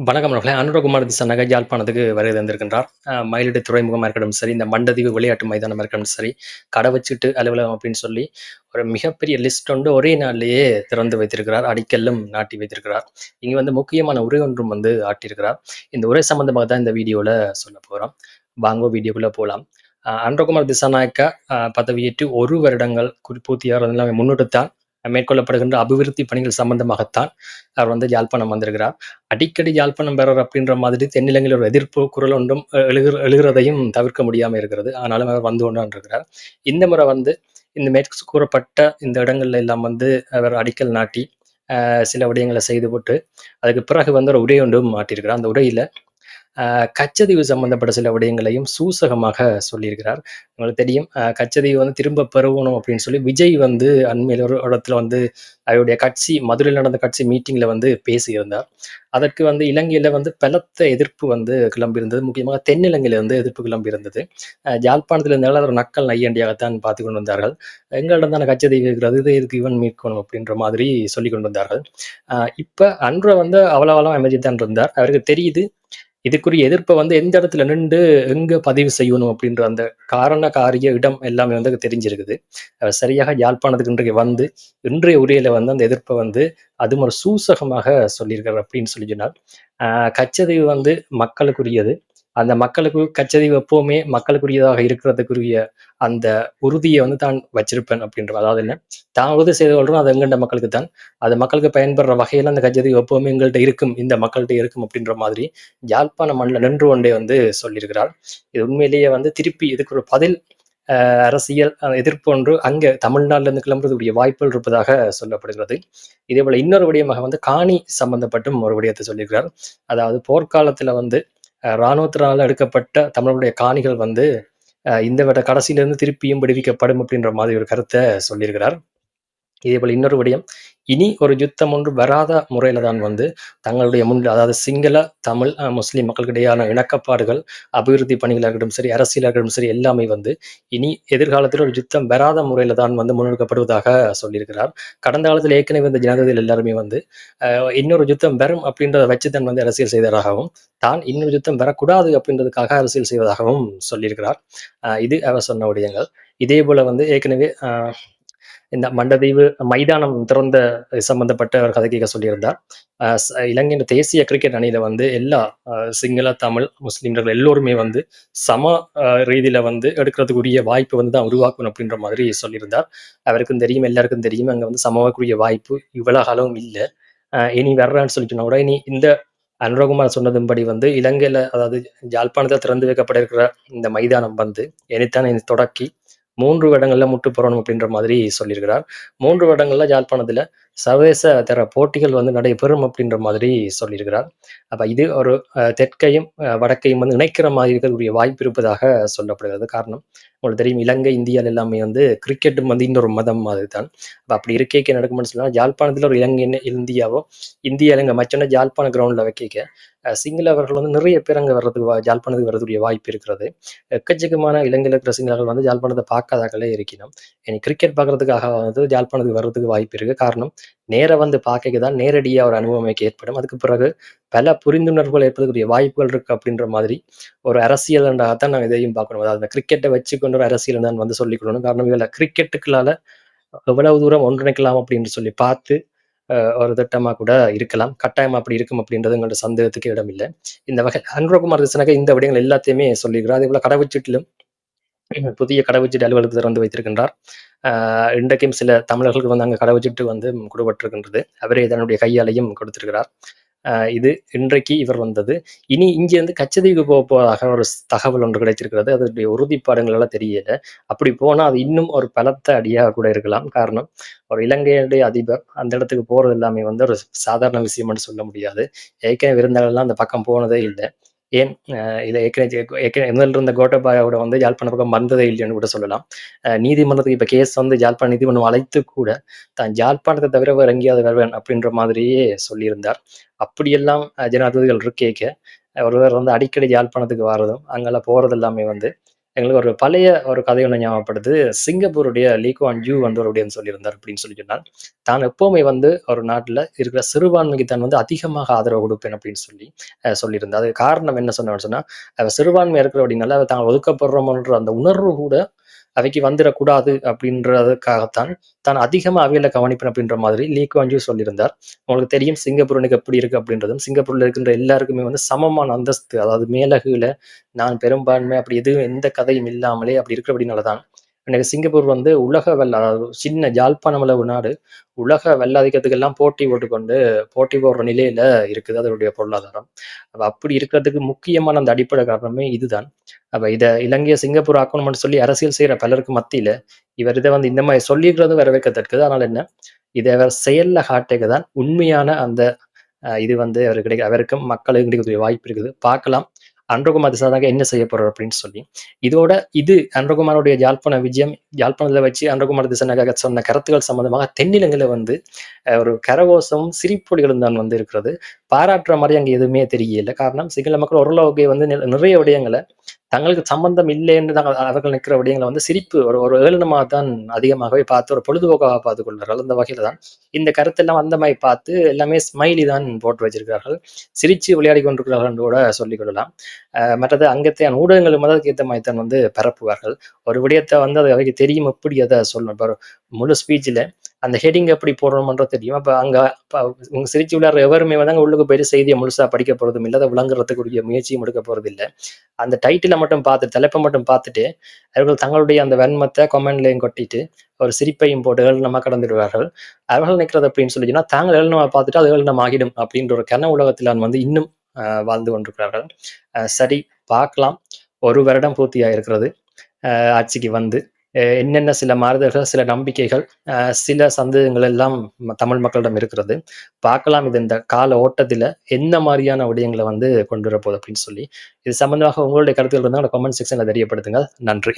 வணக்கம் நண்பர்களே. அனுரகுமார் திசாநாயக்க யாழ்ப்பாணத்துக்கு வருகை தந்திருக்கின்றார். அ துறைமுகமாக இருக்கட்டும் சரி, இந்த மண்டதீவு விளையாட்டு மைதானமாக இருக்கட்டும் சரி, கடை வச்சுட்டு அலுவலகம் அப்படின்னு சொல்லி ஒரு மிகப்பெரிய லிஸ்ட் ஒன்று ஒரே நாள்லேயே திறந்து வைத்திருக்கிறார். அடிக்கல்லும் நாட்டி வைத்திருக்கிறார். இங்கே வந்து முக்கியமான உரை ஒன்றும் வந்து ஆட்டியிருக்கிறார். இந்த உரை சம்பந்தமாக தான் இந்த வீடியோவில் சொல்லப் போகிறோம் வாங்கோ வீடியோக்குள்ளே போகலாம் அ அனுரகுமார் திசாநாயக்க பதவியேற்று ஒரு வருடங்கள் குறி பூர்த்தியாகிறதெல்லாம் முன்னிட்டுத்தான் மேற்கொள்ளப்படுகின்ற அபிவிருத்தி பணிகள் சம்பந்தமாகத்தான் அவர் வந்து யாழ்ப்பாணம் வந்திருக்கிறார். அடிக்கடி யாழ்ப்பாணம் பெறர் அப்படின்ற மாதிரி தென்னிலங்கையில் ஒரு எதிர்ப்பு குரல் ஒன்றும் எழுகிற எழுகிறதையும் தவிர்க்க முடியாமல் இருக்கிறது. ஆனாலும் அவர் வந்து கொண்டு இருக்கிறார். இந்த முறை வந்து இந்த மேற்கு கூறப்பட்ட இந்த இடங்கள்ல எல்லாம் வந்து அவர் அடிக்கல் நாட்டி, சில சில செய்து செய்துவிட்டு, அதுக்கு பிறகு வந்து ஒரு உரை ஒன்றும் மாட்டியிருக்கிறார் அந்த உரையில கச்சதீவு சம்பந்தப்பட்ட சில விடயங்களையும் சூசகமாக சொல்லியிருக்கிறார். உங்களுக்கு தெரியும் அ கச்சதீவு வந்து திரும்ப பெறுவணும் அப்படின்னு சொல்லி விஜய் வந்து அண்மையில் ஒரு இடத்துல வந்து அவருடைய கட்சி மதுரையில் நடந்த கட்சி மீட்டிங்ல வந்து பேசியிருந்தார். அதற்கு வந்து இலங்கையில வந்து பலத்த எதிர்ப்பு வந்து கிளம்பியிருந்தது. முக்கியமாக தென்னிலங்கையில் வந்து எதிர்ப்பு கிளம்பியிருந்தது. அ யாழ்ப்பாணத்தில் இருந்தாலும் ஒரு நக்கல் நையண்டியாகத்தான் பார்த்து கொண்டு வந்தார்கள். எங்களிடம் தான் கச்சதீவு இருக்கிறது. இதை இதுக்கு இவன் மீட்கணும் அப்படின்ற மாதிரி சொல்லி கொண்டு வந்தார்கள். இப்போ இப்ப வந்து வந்து அவ்வளோ அமைதி தான் இருந்தார். அவருக்கு தெரியுது இதுக்குரிய எதிர்ப்பை வந்து எந்த இடத்துல நின்று எங்க பதிவு செய்யணும் அப்படின்ற அந்த காரண, காரிய இடம் எல்லாமே வந்து தெரிஞ்சிருக்குது. சரியாக யாழ்ப்பாணத்துக்கு இன்றைக்கு வந்து, இன்றைய உரையில வந்து அந்த எதிர்ப்பை வந்து அதுவும் ஒரு சூசகமாக சொல்லியிருக்கிறார் அப்படின்னு சொல்லி சொன்னால் கச்சதீவு வந்து மக்களுக்குரியது. அந்த மக்களுக்கு கச்சதீவு எப்பவுமே மக்களுக்குரியதாக இருக்கிறதுக்குரிய அந்த உறுதியை வந்து தான் வச்சிருப்பேன் அப்படின்ற அதாவது என்ன, தான் உறுதி செய்து கொள்றோம் அது எங்கண்ட மக்களுக்கு தான். அது மக்களுக்கு பயன்படுற வகையில அந்த கச்சதீவு எப்பவுமே எங்கள்கிட்ட இருக்கும். இந்த மக்கள்கிட்ட இருக்கும் அப்படின்ற மாதிரி யாழ்ப்பாண மண்ணில் நின்று கொண்டே வந்து சொல்லியிருக்கிறார். இது உண்மையிலேயே வந்து திருப்பி இதுக்கு ஒரு பதில் அரசியல் எதிர்ப்பு ஒன்று அங்க தமிழ்நாட்டிலிருந்து கிளம்புறதுக்குரிய வாய்ப்புகள் இருப்பதாக சொல்லப்படுகிறது. இதே போல இன்னொரு விடயமாக வந்து காணி சம்பந்தப்பட்டும் ஒரு விடயத்தை சொல்லியிருக்கிறார். அதாவது போர்க்காலத்துல வந்து இராணுவத்தினால் எடுக்கப்பட்ட தமிழருடைய காணிகள் வந்து இந்த விட கடைசியிலிருந்து திருப்பியும் விடுவிக்கப்படும் அப்படின்ற மாதிரி ஒரு கருத்தை சொல்லியிருக்கிறார். இதேபோல இன்னொரு விடயம், இனி ஒரு யுத்தம் ஒன்று வராத முறையில தான் வந்து தங்களுடைய முன் அதாவது சிங்கள, தமிழ், முஸ்லீம் மக்களுக்கிடையான இணக்கப்பாடுகள், அபிவிருத்தி பணிகளாக இருக்கட்டும் சரி, அரசியலாக இருக்கட்டும் சரி, எல்லாமே வந்து இனி எதிர்காலத்தில் ஒரு யுத்தம் வராத முறையில தான் வந்து முன்னெடுக்கப்படுவதாக சொல்லியிருக்கிறார். கடந்த காலத்தில் ஏற்கனவே இந்த ஜனாதிபதிகள் எல்லாருமே வந்து இன்னொரு யுத்தம் வரும் அப்படின்றத வச்சு தான் வந்து அரசியல் செய்ததாகவும், தான் இன்னொரு யுத்தம் வரக்கூடாது அப்படின்றதுக்காக அரசியல் செய்வதாகவும் சொல்லியிருக்கிறார். இது அவர் சொன்ன விடயங்கள். இதே போல வந்து ஏற்கனவே இந்த மண்டதீவு மைதானம் திறந்த சம்பந்தப்பட்ட ஒரு கதை கேட்க சொல்லியிருந்தார். இலங்கையின் தேசிய கிரிக்கெட் அணியில வந்து எல்லா சிங்கள, தமிழ், முஸ்லீம்கள் எல்லோருமே வந்து சம ரீதியில வந்து எடுக்கிறதுக்குரிய வாய்ப்பு வந்து தான் உருவாக்கணும் அப்படின்ற மாதிரி சொல்லியிருந்தார். அவருக்கும் தெரியும், எல்லாருக்கும் தெரியும். அங்க வந்து சமவாக்குரிய வாய்ப்பு இவ்வளவு அளவும் இல்லை இனி வர்றான்னு சொல்லி கூட இனி இந்த அனுரகுமார் சொன்னதும்படி வந்து இலங்கையில அதாவது ஜாழ்ப்பாணத்தில் திறந்து வைக்கப்பட இருக்கிற இந்த மைதானம் வந்து இனித்தான் தொடக்கி 3 வருடங்கள்ல முட்டு பெறணும் அப்படின்ற மாதிரி சொல்லியிருக்கிறார். மூன்று வருடங்கள்ல யாழ்ப்பாணத்துல சர்வதேச தர போட்டிகள் வந்து நடைபெறும் அப்படின்ற மாதிரி சொல்லியிருக்கிறார். அப்ப இது ஒரு தெற்கையும், வடக்கையும் வந்து இணைக்கிற மாதிரி இருக்கக்கூடிய வாய்ப்பு இருப்பதாக சொல்லப்படுகிறது. காரணம், உங்களுக்கு தெரியும் இலங்கை, இந்தியாவில் எல்லாமே வந்து கிரிக்கெட்டும் வந்து இன்னொரு மதம் மாதிரி தான். அப்ப அப்படி இருக்கைக்கு நடக்கும்னு சொன்னா, யாழ்ப்பாணத்துல ஒரு இலங்கைன்னு இந்தியாவோ, இந்தியா, இலங்கை மச்சோன்னா யாழ்ப்பாண கிரவுண்ட்ல வைக்க சிங்களவர்கள் வந்து நிறைய பேர் அங்கே வர்றதுக்கு வா யாழ்ப்பாணத்துக்கு வாய்ப்பு இருக்கிறது. எக்கச்சக்கமான இலங்கையில் இருக்கிற சிங்களர்கள் வந்து யாழ்ப்பாணத்த பார்க்காதாக்களே இருக்கணும் இனி கிரிக்கெட் பார்க்கறதுக்காக வந்து யாழ்ப்பாணத்துக்கு வர்றதுக்கு வாய்ப்பு இருக்கு. காரணம், நேர வந்து பார்க்க தான் நேரடியாக ஒரு அனுபவம் ஏற்படும். அதுக்கு பிறகு பல புரிந்துணர்வுகள் ஏற்படக்கூடிய வாய்ப்புகள் இருக்கு அப்படின்ற மாதிரி ஒரு அரசியல்ண்டாகத்தான் நாங்கள் இதையும் பார்க்கணும். அதாவது அந்த கிரிக்கெட்டை வச்சுக்கொண்டு ஒரு அரசியல் தான் வந்து சொல்லிக்கொள்ளணும். காரணம் இதில் கிரிக்கெட்டுக்குள்ளால எவ்வளவு தூரம் ஒன்றிணைக்கலாம் அப்படின்னு சொல்லி பார்த்து, ஒரு திட்டமா கூட இருக்கலாம். கட்டாயம் அப்படி இருக்கும் அப்படின்றது எங்களோட சந்தேகத்துக்கு இடமில்லை இந்த வகை அனுரகுமார் தர்சனாக இந்த விடயங்கள் எல்லாத்தையுமே சொல்லியிருக்கிறார். அதேபோல கடவுச்சீட்டிலும் புதிய கடவுச்சீட்டு அலுவலகத்தை திறந்து வைத்திருக்கின்றார். ஆஹ் இன்றைக்கும் சில தமிழர்களுக்கு வந்து அங்க கடவுச்சீட்டு வந்து கொடுபட்டிருக்கின்றது அவரே தன்னுடைய கையாலையும் கொடுத்திருக்கிறார். இது இன்றைக்கு இவர் வந்தது. இனி இங்கேருந்து கச்சதீவுக்கு போக போவதாக ஒரு தகவல் ஒன்று கிடைச்சிருக்கிறது அதனுடைய உறுதிப்பாடுகள் எல்லாம் தெரியல. அப்படி போனால் அது இன்னும் ஒரு பலத்த அடியாக கூட இருக்கலாம். காரணம், ஒரு இலங்கையுடைய அதிபர் அந்த இடத்துக்கு போறது எல்லாமே வந்து ஒரு சாதாரண விஷயம்னு சொல்ல முடியாது. ஏற்கனவே விருந்தாளர்லாம் அந்த பக்கம் போனதே இல்லை ஏன் இதை ஏற்கனவே ஏற்கனவே இருந்த கோட்டபாயாவோட வந்து யாழ்ப்பாண பக்கம் வந்ததே இல்லைன்னு கூட சொல்லலாம். நீதிமன்றத்துக்கு இப்போ கேஸ் வந்து யாழ்ப்பாண நீதிமன்றம் அழைத்து கூட, தான் யாழ்ப்பாணத்த தவிர வேற எங்கேயாவது வருவேன் அப்படின்ற மாதிரியே சொல்லியிருந்தார். அப்படியெல்லாம் ஜனாதிபதிகள் இருக்கேக்க ஒருவர் வந்து அடிக்கடி யாழ்ப்பாணத்துக்கு வர்றதும் அங்கெல்லாம் போகிறது எல்லாமே வந்து எங்களுக்கு ஒரு பழைய ஒரு கதை ஒன்று ஞாபகப்படுது. சிங்கப்பூருடைய லீகோ அண்ட் யூ வந்து சொல்லியிருந்தார் அப்படின்னு சொல்லி சொன்னால், தான் எப்போவுமே வந்து ஒரு நாட்டில் இருக்கிற சிறுபான்மைக்கு தான் வந்து அதிகமாக ஆதரவு கொடுப்பேன் அப்படின்னு சொல்லி சொல்லியிருந்தார். அது காரணம் என்ன சொன்னார்ன்னு சொன்னால் சிறுபான்மை இருக்கிற அப்படின்னால தான் ஒதுக்கப்படுறோம்ன்ற அந்த உணர்வு கூட அவைக்கு வந்துடக்கூடாது அப்படின்றதுக்காகத்தான் தான் அதிகமாக அவையில் கவனிப்பேன் அப்படின்ற மாதிரி லீ குவான் சொல்லியிருந்தார். உங்களுக்கு தெரியும் சிங்கப்பூர் இன்னைக்கு எப்படி இருக்கு அப்படின்றதும், சிங்கப்பூர்ல இருக்கின்ற எல்லாருக்குமே வந்து சமமான அந்தஸ்து, அதாவது மேல நான் பெரும்பான்மை அப்படி எதுவும் எந்த கதையும் இல்லாமலே அப்படி இருக்கிறபடினால தான், இன்னைக்கு சிங்கப்பூர் வந்து உலக வெள்ள அதாவது சின்ன யாழ்ப்பாணம் அளவு நாடு, உலக வெள்ளாதிக்கத்துக்கெல்லாம் போட்டி போட்டுக்கொண்டு போட்டி போடுற நிலையில இருக்குது அதனுடைய பொருளாதாரம். அப்ப அப்படி இருக்கிறதுக்கு முக்கியமான அந்த அடிப்படை காரணமே இதுதான். அப்ப இதை இலங்கையை சிங்கப்பூர் ஆக்கணும்னு சொல்லி அரசியல் செய்கிற பலருக்கு மத்தியில, இவர் இதை வந்து இந்த மாதிரி சொல்லியிருக்கிறதும் வரவேற்கத்தற்குது ஆனால் என்ன, இதை அவர் செயல்ல காட்டுக்கு தான் உண்மையான அந்த இது வந்து அவர் கிடைக்க அவருக்கும் மக்களுக்கு கிடைக்கக்கூடிய வாய்ப்பு இருக்குது. பார்க்கலாம். அன்றகுமார் திசாநாயக்கா என்ன செய்ய போறார் அப்படின்னு சொல்லி. இதோட இது அன்றகுமாரோடைய யாழ்ப்பாண விஜயம், யாழ்ப்பாணத்துல வச்சு அன்றகுமார் திசாநாயக்கா சொன்ன கருத்துக்கள் சம்பந்தமாக தென்னிலங்கையில வந்து ஒரு கரகோசமும் சிரிப்பொலிகளும் தான் வந்து இருக்கிறது. பாராட்டுற மாதிரி அங்க எதுவுமே தெரியல. காரணம் சிங்கள மக்கள் ஓரளவுக்கு வந்து நிறைய விடயங்களை தங்களுக்கு சம்பந்தம் இல்லைன்னு தான் அவர்கள் நிற்கிற விடயங்களை வந்து சிரிப்பு ஒரு ஒரு ஏளனமா தான் அதிகமாகவே பார்த்து ஒரு பொழுதுபோக்காக பார்த்து கொள்கிறார்கள். அந்த வகையில் தான் இந்த கருத்தெல்லாம் அந்த மாதிரி பார்த்து எல்லாமே ஸ்மைலி தான் போட்டு வச்சிருக்கிறார்கள். சிரிச்சு விளையாடி கொண்டிருக்கிறார்கள் என்று கூட சொல்லிக் கொள்ளலாம். மற்றது அங்கத்தையான ஊடகங்களும் மதத்துக்கு ஏத்த மாதிரி தான் வந்து பரப்புவார்கள். ஒரு விடயத்தை வந்து அது அவைக்கு தெரியும் எப்படி அதை சொல்லணும். முழு ஸ்பீச்ல அந்த ஹெட்டிங் எப்படி போடணும்ன்றது தெரியும். அப்போ அங்கே உங்க சிரிச்சு விளையாடுற எவருமே வந்து அங்கே உள்ளுக்கு போயிட்டு செய்தியை முழுசாக படிக்க போகிறதும் இல்லை அத விளங்குறதுக்குரிய முயற்சியும் எடுக்க இல்லை அந்த டைட்டிலை மட்டும் பார்த்துட்டு தலைப்பை மட்டும் பார்த்துட்டு, அவர்கள் தங்களுடைய அந்த வன்மத்தை கொமெண்ட்லையும் கொட்டிட்டு, ஒரு சிரிப்பையும் போட்டு ஏளனமா கடந்துடுவார்கள். அவர்கள் நிற்கிறது அப்படின்னு சொல்லி தாங்கள் ஏளனமா பார்த்துட்டு அது ஏளனம் ஆகிடும் அப்படின்ற ஒரு கன உலகத்தில வந்து இன்னும் வாழ்ந்து கொண்டிருக்கிறார்கள். சரி பார்க்கலாம். ஒரு வருடம் பூர்த்தியாக இருக்கிறது ஆட்சிக்கு வந்து. என்னென்ன சில மாறுதல்கள், சில நம்பிக்கைகள், சில சந்தேகங்கள் எல்லாம் தமிழ் மக்களிடம் இருக்கிறது. பார்க்கலாம் இது இந்த கால ஓட்டத்தில் என்ன மாதிரியான விடயங்களை வந்து கொண்டு வரப்போகுது அப்படின்னு சொல்லி. இது சம்பந்தமாக உங்களுடைய கருத்துக்கள் இருந்தால் கமெண்ட் செக்ஷனில் தெரியப்படுத்துங்க. நன்றி.